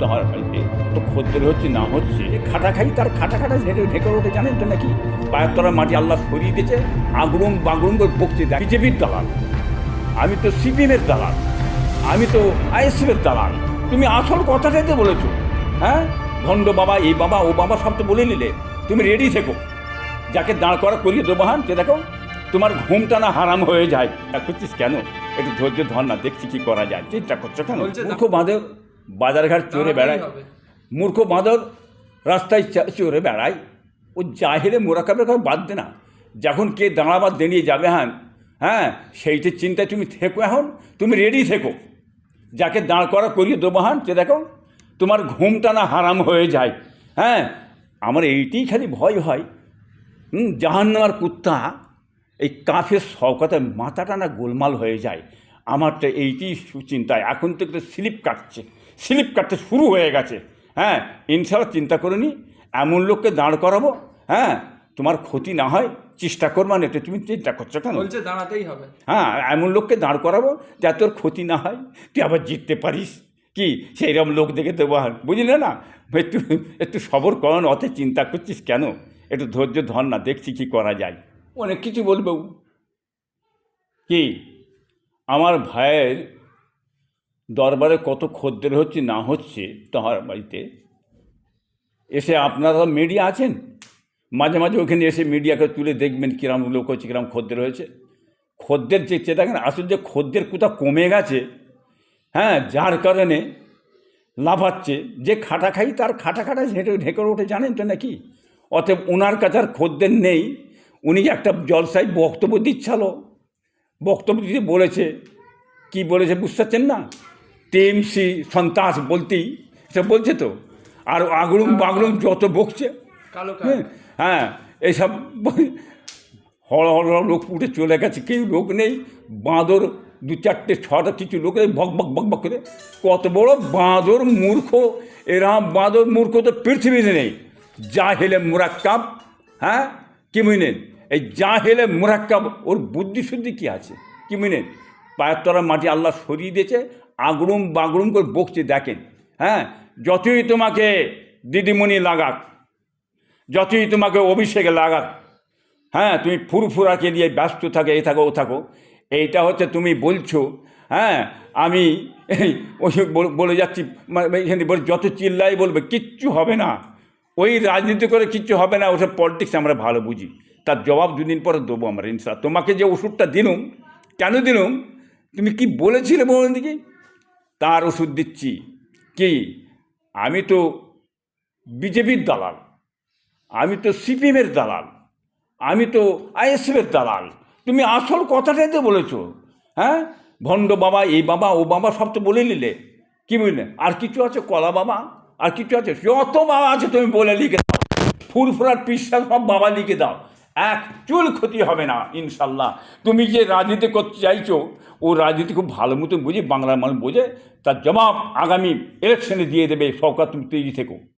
তোমার বাড়িতে। তো খদ্দের হচ্ছে না হচ্ছে? খাটা খাই তার খাটা খাটা ঝেড়ে ঢেকে ওঠে জানেন তো নাকি? পায়ের তলার মাটি আল্লাহ সরিয়ে দিয়েছে আগুরুম বাগুরুম করে বকতে দেয় বিজেপির দালাল। আমি তো সিপিএমের দালাল। আমি তো আইএসএফের দালাল। তুমি আসল কথাটাই তো বলেছ। হ্যাঁ? ভণ্ড বাবা এই বাবা ও বাবা সব তো বলে নিলে। তুমি রেডি থেকো। যাকে দাঁড় করা করিয়ে দেবো হান কে দেখো? তোমার ঘুমটা না হারাম হয়ে যায়। তা করছিস কেন? একটু ধৈর্য ধর না দেখছি কি করা যায়। চিন্তা করছ কেন? মূর্খ বাঁদর বাজারঘাট চড়ে বেড়ায়। মূর্খ বাঁদর রাস্তায় চড়ে বেড়ায়। ও জাহেলে মোরাকাবের কথা বাদ দে না। যখন কে দাঁড়াবার দাঁড়িয়ে যাবে হান হ্যাঁ সেইটির চিন্তায় তুমি থেকো এখন। তুমি রেডি থেকো। যাকে দাঁড় করা করিয়ে দেবো হান কে দেখো তোমার ঘুমটা না হারাম হয়ে যায়। হ্যাঁ আমার এইটাই খালি ভয় হয়। হুম জাহান্নার কুত্তা এই কাফের শওকাতে মাথাটা না গোলমাল হয়ে যায়। আমারটা এইটি সুচিন্তায়। এখন তো একটু স্লিপ কাটছে। স্লিপ কাটতে শুরু হয়ে গেছে। হ্যাঁ ইনশাল্লাহ চিন্তা করিনি এমন লোককে দাঁড় করাবো হ্যাঁ তোমার ক্ষতি না হয় চেষ্টা করবা না এটা তুমি চিন্তা করছ কেন? বলছে দাঁড়াতেই হবে। হ্যাঁ এমন লোককে দাঁড় করাবো যা তোর ক্ষতি না হয় তুই আবার জিততে পারিস। কি সেই রকম লোক দেখে দেবো আর বুঝলে না? একটু একটু সবর করন অত চিন্তা করছিস কেন? একটু ধৈর্য ধর না দেখছি কি করা যায়। অনেক কিছু বলবে ও। কি আমার ভাইয়ের দরবারে কত খদ্দের হচ্ছে, না হচ্ছে তাহার বাড়িতে। এসে আপনারা মিডিয়া আছেন? মাঝে মাঝে ওখানে এসে মিডিয়াকে তুলে দেখবেন কিরম লোক হচ্ছে, কিরম খদ্দের হয়েছে। খদ্দের যে দেখেন আসলে যে খদ্দের কোথাও কমে গেছে হ্যাঁ যার কারণে লাফাচ্ছে যে খাটা খাই, তার খাটা খাটা ঝেঁটে ঢেকে ওঠে, জানেন তো নাকি? অতএব ওনার কাছে আর খদ্দের নেই। উনি যে একটা জলসায় বক্তব্য দিচ্ছালো। বক্তব্য দিতে বলেছে। কি বলেছে বুঝতে পারছেন না? টিএমসি সন্ত্রাস বলতেই সে বলছে তো আর আগরুম বাগরুম যত বকছে হ্যাঁ হ্যাঁ এইসব হড় হড় লোক উঠে চলে গেছে কেউ লোক নেই বাঁদর দু চারটে ছটা কিছু লোক বক বক বক বক করে। কত বড় বাঁদর মূর্খ এরম বাঁদর মূর্খ তো পৃথিবীতে নেই। যা হেলে মুরাক্কাব হ্যাঁ কি বুঝলেন এই যা হেলে মুরাক্কাব ওর বুদ্ধি শুদ্ধি কী আছে? কি বুঝলেন পায়ের তলার মাটি আল্লাহ সরিয়ে দিয়েছে আগরুম বাগরুম করে বকছে, দেখেন হ্যাঁ? যতই তোমাকে দিদিমণি লাগাক, যতই তোমাকে অভিষেকে লাগাক হ্যাঁ? তুমি ফুরফুরাকে দিয়ে ব্যস্ত থাকে, এ থাকো, ও থাকো, এইটা হচ্ছে তুমি বলছো হ্যাঁ? আমি ওই বলে যাচ্ছি মানে এখানে বলে যত চিল্লাই বলবে, কিচ্ছু হবে না। ওই রাজনীতি করে কিচ্ছু হবে না, ওসব পলিটিক্স আমরা ভালো বুঝি। তার জবাব দুদিন পরে দেবো আমরা ইনশা তোমাকে যে ওষুধটা দিলুম, কেন দিলুম? তুমি কি বলেছিলে বলুন দিকে তার ওষুধ দিচ্ছি। কি? আমি তো বিজেপির দালাল। আমি তো সিপিএমের দালাল। আমি তো আইএসএফের দালাল। তুমি আসল কথাটাই তো বলেছ হ্যাঁ? ভণ্ড বাবা, এই বাবা, ও বাবা, সব তো বলে নিলে। কি বুঝলে আর কিছু আছে? কলা বাবা? আর কিছু আছে? যত বাবা আছে তুমি বলে লিখে দাও। ফুরফুরার পিসার সব বাবা লিখে দাও। এক চুল ক্ষতি হবে না, ইনশাল্লাহ। তুমি যে রাজনীতি করতে চাইছো, ও রাজনীতি খুব ভালো মতো বুঝে, বাংলার মানুষ বোঝে, তার জবাব আগামী ইলেকশনে দিয়ে দেবে, সরকার তুমি তৈরি থেকো।